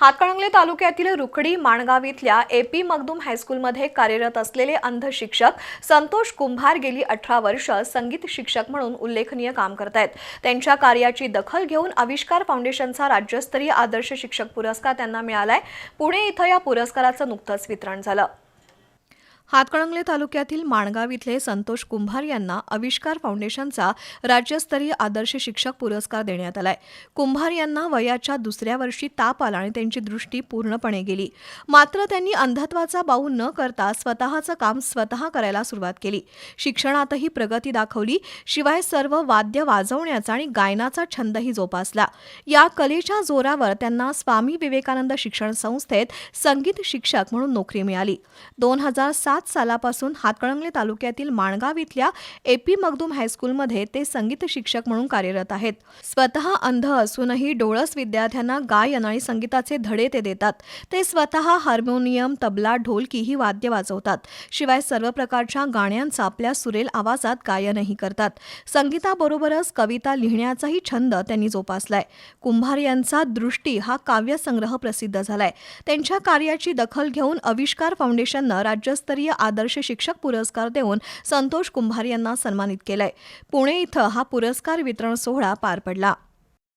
हातकणंगले तालुक्यातील रुखडी माणगाव इथल्या एपी मगदूम हायस्कूलमध्ये कार्यरत असलेले अंध शिक्षक संतोष कुंभार गेली अठरा वर्ष संगीत शिक्षक म्हणून उल्लेखनीय काम करत आहेत त्यांच्या कार्याची दखल घेऊन आविष्कार फाउंडेशनचा राज्यस्तरीय आदर्श शिक्षक पुरस्कार त्यांना मिळालाय. पुणे इथं या पुरस्काराचं नुकतंच वितरण झालं. हातकणंगले तालुक्यातील माणगाव इथले संतोष कुंभार यांना आविष्कार फाउंडेशनचा राज्यस्तरीय आदर्श शिक्षक पुरस्कार देण्यात आलाय. कुंभार यांना वयाच्या दुसऱ्या वर्षी ताप आला आणि त्यांची दृष्टी पूर्णपणे गेली. मात्र त्यांनी अंधत्वाचा बाऊ न करता स्वतःचं काम स्वतः करायला सुरुवात केली. शिक्षणातही प्रगती दाखवली शिवाय सर्व वाद्य वाजवण्याचा आणि गायनाचा छंदही जोपासला. या कलेच्या जोरावर त्यांना स्वामी विवेकानंद शिक्षण संस्थेत संगीत शिक्षक म्हणून नोकरी मिळाली. दोन हजार सात सालापासून हातकणंगले तालुक्यातील माणगाव इथल्या एपी मगदूम हायस्कूलमध्ये ते संगीत शिक्षक म्हणून कार्यरत आहेत. स्वतः अंध असूनही डोळस विद्यार्थ्यांना गायन आणि संगीताचे धडे ते देतात. ते स्वतः हार्मोनियम तबला ढोलकी ही वाद्य वाजवतात. शिवाय सर्व प्रकारच्या गाण्यांचा आपल्या सुरेल आवाजात गायनही करतात. संगीताबरोबरच कविता लिहिण्याचाही छंद त्यांनी जोपासलाय. कुंभार यांचा दृष्टी हा काव्यसंग्रह प्रसिद्ध झालाय. त्यांच्या कार्याची दखल घेऊन आविष्कार फाउंडेशननं राज्यस्तरीय आदर्श शिक्षक पुरस्कार देऊन संतोष कुंभार यांना सन्मानित केलंय. पुणे इथं हा पुरस्कार वितरण सोहळा पार पडला.